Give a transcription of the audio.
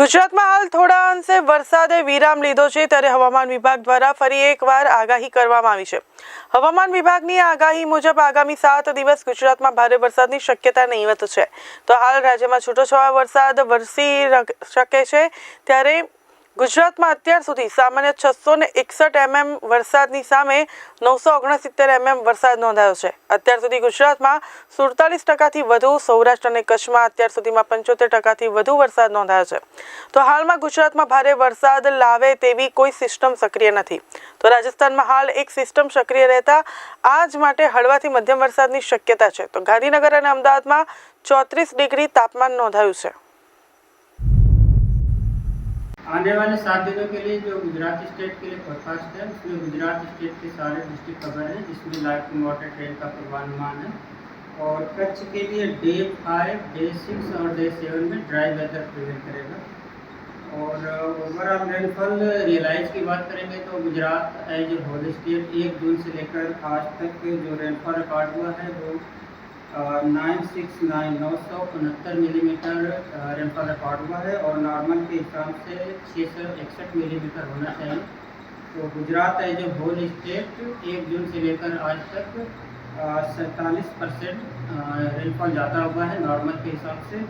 ગુજરાતમાં હાલ થોડા અંશે વરસાદે વિરામ લીધો છે ત્યારે હવામાન વિભાગ દ્વારા ફરી એકવાર આગાહી કરવામાં આવી છે. હવામાન વિભાગની આગાહી મુજબ આગામી સાત દિવસ ગુજરાતમાં ભારે વરસાદની શક્યતા નહીવત છે. તો હાલ રાજ્યમાં છૂટોછવાયો વરસાદ વરસી શકે છે ત્યારે ગુજરાતમાં અત્યાર સુધી સામાન્ય છસો ને એકસઠ એમએમ વરસાદની સામે નવસો ઓગણસિત્તેર એમએમ વરસાદ નોંધાયો છે. અત્યાર સુધી ગુજરાતમાં સુડતાલીસ ટકાથી વધુ, સૌરાષ્ટ્ર અને કચ્છમાં અત્યાર સુધીમાં પંચોતેર ટકાથી વધુ વરસાદ નોંધાયો છે. તો હાલમાં ગુજરાતમાં ભારે વરસાદ લાવે તેવી કોઈ સિસ્ટમ સક્રિય નથી. તો રાજસ્થાનમાં હાલ એક સિસ્ટમ સક્રિય રહેતા આજ માટે હળવાથી મધ્યમ વરસાદની શક્યતા છે. તો ગાંધીનગર અને અમદાવાદમાં ચોત્રીસ ડિગ્રી તાપમાન નોંધાયું છે. आने वाले सात दिनों के लिए जो गुजरात स्टेट के लिए फोरकास्ट है, उसमें गुजरात स्टेट के सारे डिस्ट्रिक्ट कवर है, जिसमें लाइफ टू मॉडरेट रेन का पूर्वानुमान है। और कच्छ के लिए डे फाइव डे सिक्स और डे सेवन में ड्राई वेदर प्रिवेल करेगा। और ओवरऑल रेनफॉल रियलाइज़ की बात करेंगे तो Gujarat as a whole state एक जून से लेकर आज तक जो रेनफॉल रिकॉर्ड हुआ है, वो नाइन सिक्स नाइन नौ सौ उनहत्तर मिलीमीटर रेनफॉल रिकॉर्ड हुआ है और नॉर्मल के हिसाब से छः सौ इकसठ मिलीमीटर होना चाहिए। तो गुजरात है जो होल स्टेट एक जून से लेकर आज तक सैंतालीस परसेंट रेनफॉल ज़्यादा हुआ है नॉर्मल के हिसाब से।